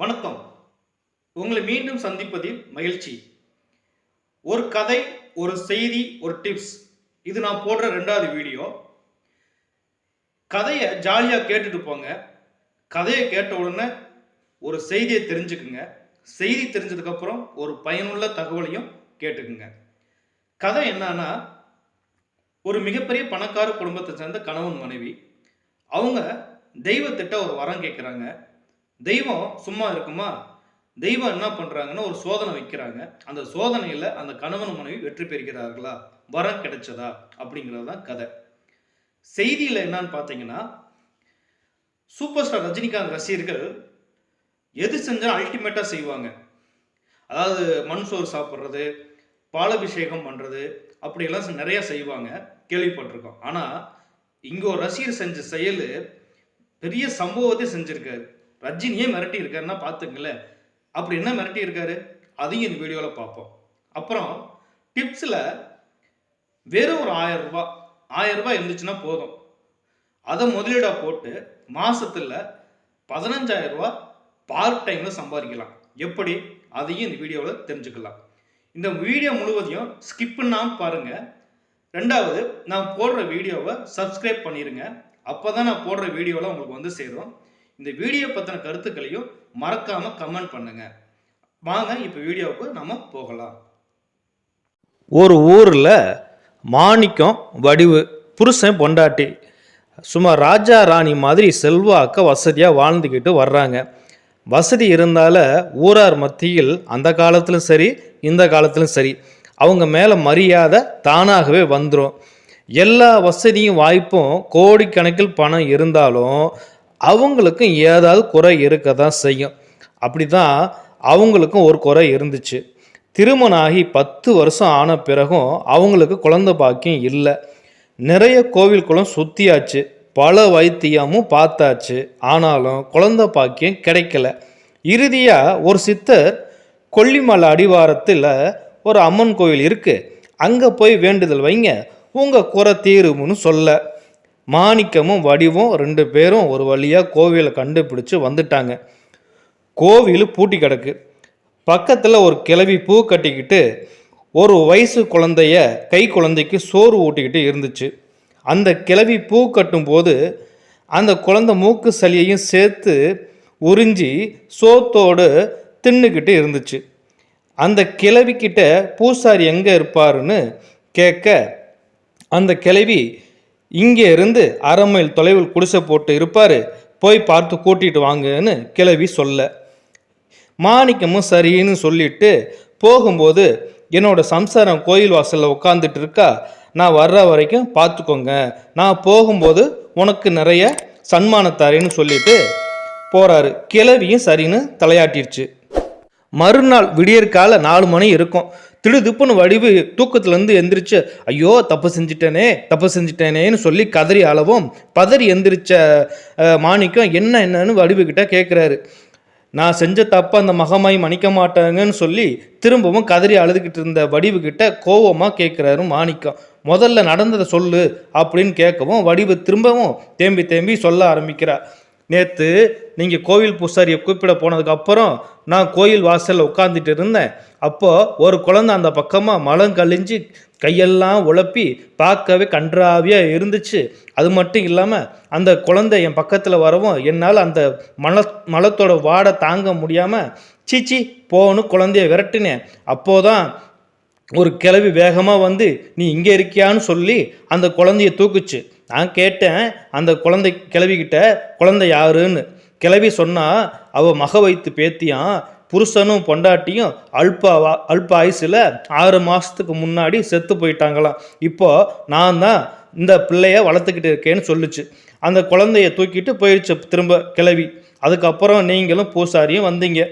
வணக்கம். உங்களை மீண்டும் சந்திப்பதில் மகிழ்ச்சி. ஒரு கதை ஒரு செய்தி ஒரு டிப்ஸ் இது நான் போடுற ரெண்டாவது வீடியோ. கதையை ஜாலியாக கேட்டுட்டு போங்க. கதையை கேட்ட உடனே ஒரு செய்தியை தெரிஞ்சுக்குங்க. செய்தி தெரிஞ்சதுக்கப்புறம் ஒரு பயனுள்ள தகவலையும் கேட்டுக்குங்க. கதை என்னன்னா ஒரு மிகப்பெரிய பணக்கார குடும்பத்தை சேர்ந்த கணவன் மனைவி அவங்க தெய்வத்திட்ட ஒரு வரம் கேட்குறாங்க தெய்வம் சும்மா இருக்குமா? தெய்வம் என்ன பண்றாங்கன்னா ஒரு சோதனை வைக்கிறாங்க. அந்த சோதனையில அந்த கணவன் மனைவி வெற்றி பெறுகிறார்களா? வரம் கிடைச்சதா? அப்படிங்கிறது தான் கதை. செய்தியில என்னன்னு பார்த்தீங்கன்னா சூப்பர் ஸ்டார் ரஜினிகாந்த் ரசிகர்கள் எது செஞ்சாலும் அல்டிமேட்டா செய்வாங்க. அதாவது மண் சோறு சாப்பிட்றது பாலபிஷேகம் பண்றது அப்படியெல்லாம் நிறையா நிறைய செய்வாங்க. கேள்விப்பட்டிருக்கோம். ஆனா இங்க ஒரு ரசிகர் செஞ்ச செயல் பெரிய சம்பவத்தை செஞ்சிருக்காரு. ரஜினியே மிரட்டி இருக்காருன்னா பார்த்துங்களேன் அப்படி என்ன மிரட்டி இருக்காரு அதையும் இந்த வீடியோவில் பார்ப்போம். அப்புறம் டிப்ஸில் வெறும் ஒரு ஆயிரம் ரூபாய் ஆயிரம் ரூபாய் இருந்துச்சுன்னா போதும். அதை முதலீடாக போட்டு மாதத்தில் பதினஞ்சாயிரம் ரூபாய் பார்ட் டைமில் சம்பாதிக்கலாம். எப்படி? அதையும் இந்த வீடியோவில் தெரிஞ்சுக்கலாம். இந்த வீடியோ முழுவதையும் ஸ்கிப் பாருங்கள் ரெண்டாவது நான் போடுற வீடியோவை சப்ஸ்கிரைப் பண்ணிடுங்க அப்போ தான் நான் போடுற வீடியோவில் உங்களுக்கு வந்து சேரும். இந்த வீடியோ பற்றின கருத்துக்களையும் மறக்காமல் கமெண்ட் பண்ணுங்கள் வாங்க இப்போ வீடியோவுக்கு நம்ம போகலாம். ஒரு ஊரில் மாணிக்கம் வடிவு புருஷன் பொண்டாட்டி சும்மா ராஜா ராணி மாதிரி செல்வாக்க வசதியாக வாழ்ந்துக்கிட்டு வர்றாங்க. வசதி இருந்தால ஊரார் மத்தியில் அந்த காலத்திலும் சரி இந்த காலத்திலும் சரி அவங்க மேலே மரியாதை தானாகவே வந்துடும் எல்லா வசதியும் வாய்ப்பும் கோடிக்கணக்கில் பணம் இருந்தாலும் அவங்களுக்கும் ஏதாவது குறை இருக்க தான் செய்யும். அப்படி தான் அவங்களுக்கும் ஒரு குறை இருந்துச்சு. திருமணம் ஆகி பத்து வருஷம் ஆன பிறகும் அவங்களுக்கு குழந்த பாக்கியம் இல்லை. நிறைய கோவில் குளம் சுத்தியாச்சு. பல வைத்தியமும் பார்த்தாச்சு. ஆனாலும் குழந்த பாக்கியம் கிடைக்கல. இறுதியாக ஒரு சித்தர் கொல்லிமலை அடிவாரத்தில் ஒரு அம்மன் கோயில் இருக்குது அங்கே போய் வேண்டுதல் வைங்க. உங்கள் குறை தீரும்னு சொல்ல. மாணிக்கமும் வடிவும் ரெண்டு பேரும் ஒரு வழியாக கோவிலை கண்டுபிடிச்சு வந்துட்டாங்க. கோவில் பூட்டி கிடக்கு. பக்கத்தில் ஒரு கிளவி பூ கட்டிக்கிட்டு ஒரு வயசு குழந்தைய கை குழந்தைக்கு சோறு ஊட்டிக்கிட்டு இருந்துச்சு. அந்த கிளவி பூ கட்டும்போது அந்த குழந்தை மூக்கு சளியையும் சேர்த்து உறிஞ்சி சோத்தோடு தின்னுக்கிட்டு இருந்துச்சு. அந்த கிளவிக்கிட்ட பூசாரி எங்கே இருப்பாருன்னு கேட்க அந்த கிளவி இங்கே இருந்து அரை மைல் தொலைவில் குடிசை போட்டு இருப்பார். போய் பார்த்து கூட்டிட்டு வாங்கன்னு கிழவி சொல்ல. மாணிக்கமும் சரின்னு சொல்லிட்டு போகும்போது என்னோட சம்சாரம் கோயில் வாசலில் உட்காந்துட்டு இருக்கா. நான் வர்ற வரைக்கும் பார்த்துக்கோங்க. நான் போகும்போது உனக்கு நிறைய சன்மானத்தாரேன்னு சொல்லிட்டு போகிறாரு கிளவியும் சரின்னு தலையாட்டிருச்சு. மறுநாள் விடியற்கால நாலு மணி இருக்கும். திடுதுப்புன்னு வடிவு தூக்கத்துலேருந்து எந்திரிச்சு ஐயோ தப்பு செஞ்சிட்டேனே தப்பு செஞ்சிட்டேனேன்னு சொல்லி கதறி அளவும் பதறி எந்திரிச்ச மாணிக்கம் என்ன என்னன்னு வடிவுக்கிட்ட கேட்குறாரு நான் செஞ்ச தப்ப அந்த மகமாய் மன்னிக்க மாட்டாங்கன்னு சொல்லி திரும்பவும் கதறி அழுதுகிட்டு இருந்த வடிவுகிட்ட கோவமாக கேட்குறாரு மாணிக்கம். முதல்ல நடந்ததை சொல்லு அப்படின்னு கேட்கவும் வடிவு திரும்பவும் தேம்பி தேம்பி சொல்ல ஆரம்பிக்கிறார் நேற்று நீங்கள் கோவில் பூசாரியை கூப்பிட போனதுக்கப்புறம் நான் கோயில் வாசலில் உட்காந்துட்டு இருந்தேன். அப்போது ஒரு குழந்தை அந்த பக்கமாக மலம் கழிஞ்சு கையெல்லாம் உழப்பி பார்க்கவே கன்றாவியாக இருந்துச்சு. அது மட்டும் இல்லாமல் அந்த குழந்தை என் பக்கத்தில் வரவும் என்னால் அந்த மல மலத்தோட வாடை தாங்க முடியாமல் சீச்சி போன்னு குழந்தைய விரட்டினேன். அப்போதான் ஒரு கிளவி வேகமாக வந்து நீ இங்கே இருக்கியான்னு சொல்லி அந்த குழந்தைய தூக்குச்சு. நான் கேட்டேன் அந்த குழந்தை கிளவிக்கிட்ட குழந்தை யாருன்னு. கிளவி சொன்னால் அவள் மக வைத்து பேத்தியான் புருஷனும் பொண்டாட்டியும் அல்பாவா அல்ப ஆயுசில் ஆறு மாதத்துக்கு முன்னாடி செத்து போயிட்டாங்களாம். இப்போது நான் தான் இந்த பிள்ளைய வளர்த்துக்கிட்டு இருக்கேன்னு சொல்லுச்சு. அந்த குழந்தைய தூக்கிட்டு போயிடுச்சு திரும்ப கிளவி. அதுக்கப்புறம் நீங்களும் பூசாரியும் வந்தீங்க.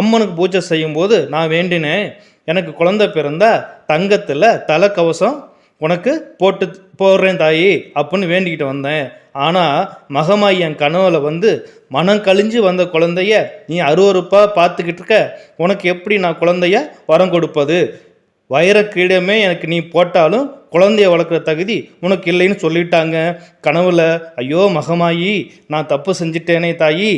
அம்மனுக்கு பூஜை செய்யும்போது நான் வேண்டினேன் எனக்கு குழந்தை பிறந்தா தங்கத்தில் தலைக்கவசம் உனக்கு போட்டு போடுறேன் தாயி அப்படின்னு வேண்டிக்கிட்டு வந்தேன். ஆனால் மகமாய் என் கனவுல வந்து மனம் கழிஞ்சு வந்த குழந்தைய நீ அருவருப்பாக பார்த்துக்கிட்டு இருக்க. உனக்கு எப்படி நான் குழந்தைய வரம் கொடுப்பது? வைரக்கிரீடமே எனக்கு நீ போட்டாலும் குழந்தைய வளர்க்குற தகுதி உனக்கு இல்லைன்னு சொல்லிட்டாங்க. கனவுல ஐயோ மகமாயி நான் தப்பு செஞ்சிட்டேனே தாயி.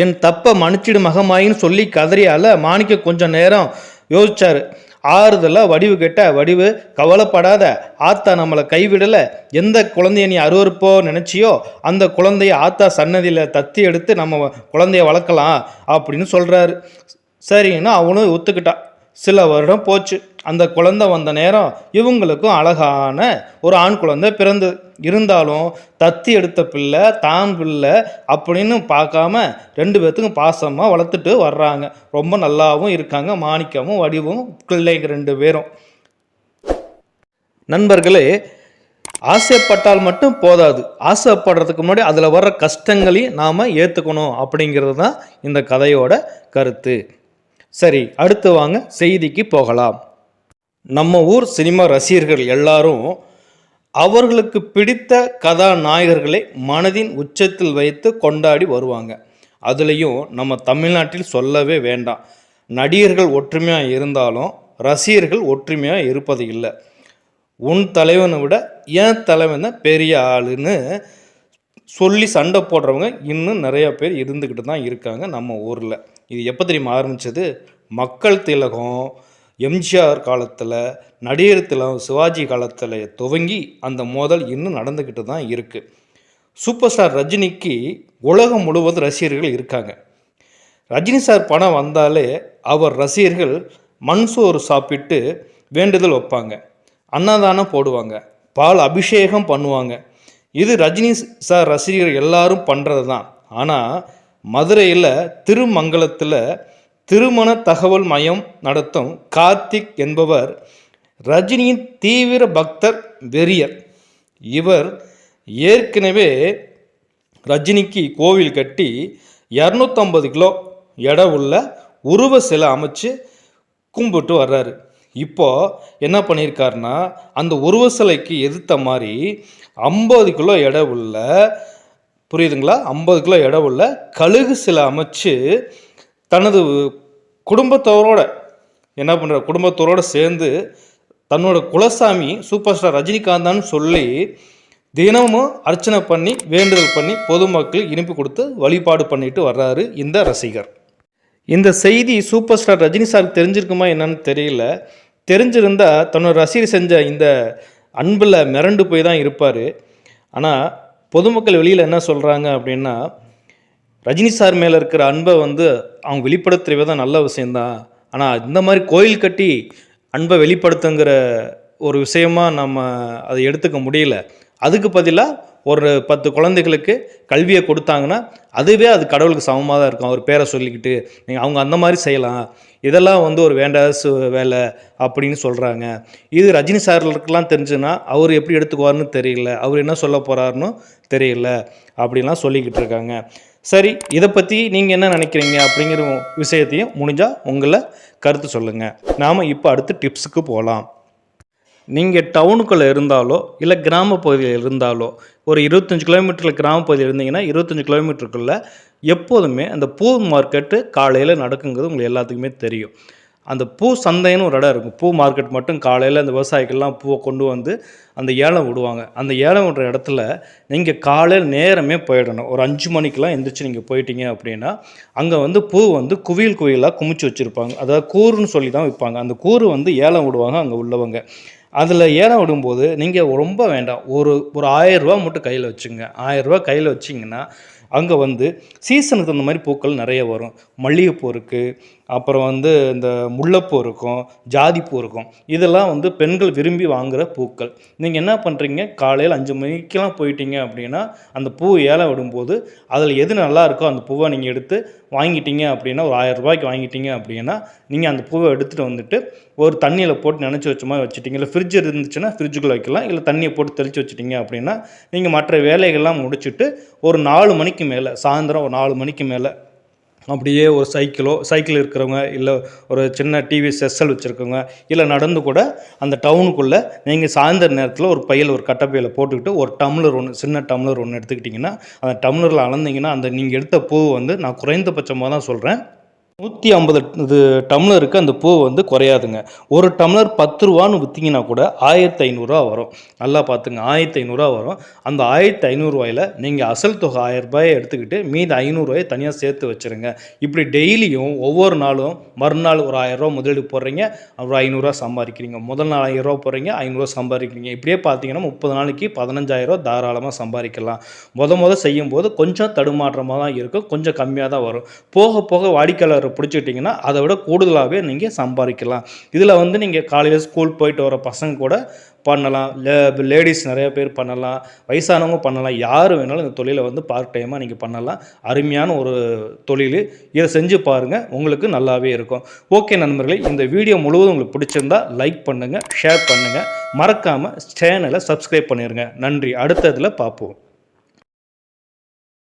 என் தப்பை மன்னிச்சிடு மகமாயின்னு சொல்லி கதறியால மாணிக்க கொஞ்சம் நேரம் யோசிச்சாரு. ஆறுதலாக வடிவு கேட்ட வடிவு கவலைப்படாத ஆத்தா நம்மளை கைவிடலை. எந்த குழந்தைய நீ அருவருப்போ நினச்சியோ அந்த குழந்தைய ஆத்தா சன்னதியில் தத்தி எடுத்து நம்ம குழந்தைய வளர்க்கலாம் அப்படின்னு சொல்கிறாரு சரின்னு அவனும் ஒத்துக்கிட்டான். சில வருடம் போச்சு. அந்த குழந்தை வந்த நேரம் இவங்களுக்கும் அழகான ஒரு ஆண் குழந்தை பிறந்து இருந்தாலும் தத்தி எடுத்த பிள்ளை தான் பிள்ளை அப்படின்னு பார்க்காம ரெண்டு பேர்த்துக்கும் பாசமாக வளர்த்துட்டு வர்றாங்க. ரொம்ப நல்லாவும் இருக்காங்க மாணிக்கமும் வடிவும் பிள்ளைங்க ரெண்டு பேரும். நண்பர்களே ஆசைப்பட்டால் மட்டும் போதாது. ஆசைப்படுறதுக்கு முன்னாடி அதில் வர்ற கஷ்டங்களையும் நாம் ஏற்றுக்கணும் அப்படிங்கிறது தான் இந்த கதையோட கருத்து. சரி அடுத்து வாங்க செய்திக்கு போகலாம். நம்ம ஊர் சினிமா ரசிகர்கள் எல்லாரும் அவர்களுக்கு பிடித்த கதாநாயகர்களை மனதின் உச்சத்தில் வைத்து கொண்டாடி வருவாங்க. அதுலேயும் நம்ம தமிழ்நாட்டில் சொல்லவே வேண்டாம். நடிகர்கள் ஒற்றுமையாக இருந்தாலும் ரசிகர்கள் ஒற்றுமையாக இருப்பது இல்லை. உன் தலைவனை விட ஏன் தலைவன் தான் பெரிய ஆளுன்னு சொல்லி சண்டை போடுறவங்க இன்னும் நிறையா பேர் இருந்துக்கிட்டு தான் இருக்காங்க நம்ம ஊரில். இது எப்போ தெரியுமா ஆரம்பித்தது மக்கள் திலகம் எம்ஜிஆர் காலத்தில் நடிகர் திலம் சிவாஜி காலத்தில் துவங்கி அந்த மோதல் இன்னும் நடந்துக்கிட்டு தான் இருக்குது சூப்பர் ஸ்டார் ரஜினிக்கு உலகம் முழுவதும் ரசிகர்கள் இருக்காங்க. ரஜினி சார் பணம் வந்தாலே அவர் ரசிகர்கள் மண் சோறு சாப்பிட்டு வேண்டுதல் வைப்பாங்க. அன்னதானம் போடுவாங்க. பால் அபிஷேகம் பண்ணுவாங்க. இது ரஜினி சார் ரசிகர்கள் எல்லாரும் பண்ணுறது தான் ஆனால் மதுரையில் திருமங்கலத்தில் திருமண தகவல் மையம் நடத்தும் கார்த்திக் என்பவர் ரஜினியின் தீவிர பக்தர் வெறியர். இவர் ஏற்கனவே ரஜினிக்கு கோவில் கட்டி இரநூத்தம்பது கிலோ எடை உள்ள உருவ சிலை அமைச்சு கும்பிட்டு வர்றாரு. இப்போ என்ன பண்ணியிருக்காருன்னா அந்த உருவ சிலைக்கு எதிர்த்த மாதிரி ஐம்பது கிலோ எடை உள்ள புரியுதுங்களா? ஐம்பது கிலோ எடை உள்ள கழுகு சிலை அமைச்சு தனது குடும்பத்தோரோட என்ன பண்ணுற குடும்பத்தோரோடு சேர்ந்து தன்னோட குலசாமி சூப்பர் ஸ்டார் ரஜினிகாந்தான்னு சொல்லி தினமும் அர்ச்சனை பண்ணி வேண்டுதல் பண்ணி பொதுமக்கள் இனிப்பு கொடுத்து வழிபாடு பண்ணிட்டு வர்றாரு இந்த ரசிகர். இந்த செய்தி சூப்பர் ஸ்டார் ரஜினி சாருக்கு தெரிஞ்சிருக்குமா என்னன்னு தெரியல. தெரிஞ்சிருந்தா தன்னோட ரசிகர் செஞ்ச இந்த அன்பில் மிரண்டு போய் தான் இருப்பார். ஆனால் பொதுமக்கள் வெளியில் என்ன சொல்கிறாங்க அப்படின்னா ரஜினி சார் மேலே இருக்கிற அன்பை வந்து அவங்க வெளிப்படுத்துறவே தான் நல்ல விஷயந்தான் ஆனால் இந்த மாதிரி கோயில் கட்டி அன்பை வெளிப்படுத்துங்கிற ஒரு விஷயமா நம்ம அதை எடுத்துக்க முடியல. அதுக்கு பதிலாக ஒரு பத்து குழந்தைகளுக்கு கல்வியை கொடுத்தாங்கன்னா அதுவே அது கடவுளுக்கு சமமாக தான் இருக்கும். அவர் பேரை சொல்லிக்கிட்டு நீங்கள் அவங்க அந்த மாதிரி செய்யலாம். இதெல்லாம் வந்து ஒரு வேண்டாசு வேலை அப்படின்னு சொல்கிறாங்க இது ரஜினி சார்களுக்கெல்லாம் தெரிஞ்சுன்னா அவர் எப்படி எடுத்துக்குவார்னு தெரியல. அவர் என்ன சொல்ல போகிறாருன்னு தெரியல அப்படின்லாம் சொல்லிக்கிட்டு இருக்காங்க. சரி இதை பற்றி நீங்கள் என்ன நினைக்கிறீங்க அப்படிங்கிற விஷயத்தையும் முடிஞ்சால் உங்களை கருத்து சொல்லுங்கள் நாம் இப்போ அடுத்து டிப்ஸுக்கு போகலாம் நீங்கள் டவுனுக்குள்ளே இருந்தாலோ இல்லை கிராம பகுதியில் இருந்தாலோ ஒரு இருபத்தஞ்சி கிலோமீட்டரில் கிராம பகுதியில் இருந்தீங்கன்னா இருபத்தஞ்சி கிலோமீட்டருக்குள்ளே எப்போதுமே அந்த பூ மார்க்கெட்டு காலையில் நடக்குங்கிறது உங்களுக்கு எல்லாத்துக்குமே தெரியும். அந்த பூ சந்தைன்னு ஒரு இடம் இருக்கும். பூ மார்க்கெட் மட்டும் காலையில் அந்த விவசாயிகள்லாம் பூவை கொண்டு வந்து அந்த ஏலம் விடுவாங்க. அந்த ஏலம் விடுற இடத்துல நீங்கள் காலையில் நேரமே போயிடணும். ஒரு அஞ்சு மணிக்கெலாம் எந்திரிச்சு நீங்கள் போயிட்டீங்க அப்படின்னா அங்கே வந்து பூ வந்து குவியல் குவியலாக குமிச்சு வச்சுருப்பாங்க. அதாவது கூறுன்னு சொல்லி தான் விற்பாங்க அந்த கூறு வந்து ஏலம் விடுவாங்க அங்கே உள்ளவங்க. அதில் ஏலம் விடும்போது நீங்கள் ரொம்ப வேண்டாம். ஒரு ஒரு ஆயரூபா மட்டும் கையில் வச்சுங்க. ஆயரூபா கையில் வச்சிங்கன்னா அங்கே வந்து சீசனுக்கு தகுந்த மாதிரி பூக்கள் நிறைய வரும். மல்லிகைப்பூ இருக்குது அப்புறம் வந்து இந்த முல்லைப்பூ இருக்கும் ஜாதிப்பூ இருக்கும். இதெல்லாம் வந்து பெண்கள் விரும்பி வாங்குகிற பூக்கள். நீங்கள் என்ன பண்ணுறீங்க காலையில் அஞ்சு மணிக்கெல்லாம் போயிட்டீங்க அப்படின்னா அந்த பூ ஏலம் விடும்போது அதில் எது நல்லா இருக்கோ அந்த பூவை நீங்கள் எடுத்து வாங்கிட்டீங்க அப்படின்னா ஒரு ஆயிரம் ரூபாய்க்கு வாங்கிட்டீங்க அப்படின்னா நீங்கள் அந்த பூவை எடுத்துகிட்டு வந்துட்டு ஒரு தண்ணியில் போட்டு நினச்சி வச்ச மாதிரி வச்சுட்டீங்க. இல்லை ஃப்ரிட்ஜ் இருந்துச்சுன்னா ஃப்ரிட்ஜுக்குள்ளே வைக்கலாம். இல்லை தண்ணியை போட்டு தெளித்து வச்சுட்டீங்க அப்படின்னா நீங்கள் மற்ற வேலைகள்லாம் முடிச்சுட்டு ஒரு நாலு மணிக்கு மேலே சாயந்தரம் ஒரு நாலு மணிக்கு மேலே அப்படியே ஒரு சைக்கிளோ சைக்கிள் இருக்கிறவங்க இல்லை ஒரு சின்ன டிவி செஸ்ஸல் வச்சுருக்கவங்க இல்லை நடந்து கூட அந்த டவுனுக்குள்ளே நீங்கள் சாயந்தர நேரத்தில் ஒரு பையில் ஒரு கட்டப்பையில் போட்டுக்கிட்டு ஒரு டம்ளர் ஒன்று சின்ன டம்ளர் ஒன்று எடுத்துக்கிட்டிங்கன்னா அந்த டம்ளரில் அளந்தீங்கன்னா அந்த நீங்கள் எடுத்த பூ வந்து நான் குறைந்தபட்சமாக தான் சொல்கிறேன் நூற்றி ஐம்பது இது டம்ளருக்கு அந்த பூ வந்து குறையாதுங்க. ஒரு டம்ளர் பத்து ரூபான்னு விற்றீங்கன்னா கூட ஆயிரத்தி ஐநூறுரூவா வரும். நல்லா பார்த்துங்க ஆயிரத்தி ஐநூறுரூவா வரும். அந்த ஆயிரத்தி ஐநூறுரூவாயில் நீங்கள் அசல் தொகை ஆயிரம் ரூபாயை எடுத்துக்கிட்டு மீதி ஐநூறுரூவாயை தனியாக சேர்த்து வச்சுருங்க. இப்படி டெய்லியும் ஒவ்வொரு நாளும் மறுநாள் ஒரு ஆயிரரூவா முதலீடு போடுறீங்க ஒரு ஐநூறுரூவா சம்பாதிக்கிறீங்க. முதல் நாள் ஆயிரரூவா போடுறீங்க ஐநூறுரூவா சம்பாதிக்கிறீங்க. இப்படியே பார்த்தீங்கன்னா முப்பது நாளைக்கு பதினஞ்சாயிரரூவா தாராளமாக சம்பாதிக்கலாம். முத முத செய்யும்போது கொஞ்சம் தடுமாற்றமாக தான் இருக்கும் கொஞ்சம் கம்மியாக தான் வரும். போக போக வாடிக்கையாளர் பிடிச்சிட்டிங்கன்னா அதை விட கூடுதலாகவே நீங்கள் சம்பாதிக்கலாம். இதில் வந்து நீங்கள் காலையில் ஸ்கூல் போயிட்டு வர பசங்க கூட பண்ணலாம். லே லேடிஸ் நிறைய பேர் பண்ணலாம். வயசானவங்க பண்ணலாம். யார் வேணாலும் இந்த தொழிலை வந்து பார்ட் டைமாக நீங்கள் பண்ணலாம். அருமையான ஒரு தொழில். இதை செஞ்சு பாருங்கள் உங்களுக்கு நல்லாவே இருக்கும். ஓகே நண்பர்களே இந்த வீடியோ முழுவதும் உங்களுக்கு பிடிச்சிருந்தா லைக் பண்ணுங்கள் ஷேர் பண்ணுங்கள் மறக்காமல் சேனலை சப்ஸ்கிரைப் பண்ணிடுங்க நன்றி. அடுத்த இதில் பார்ப்போம்.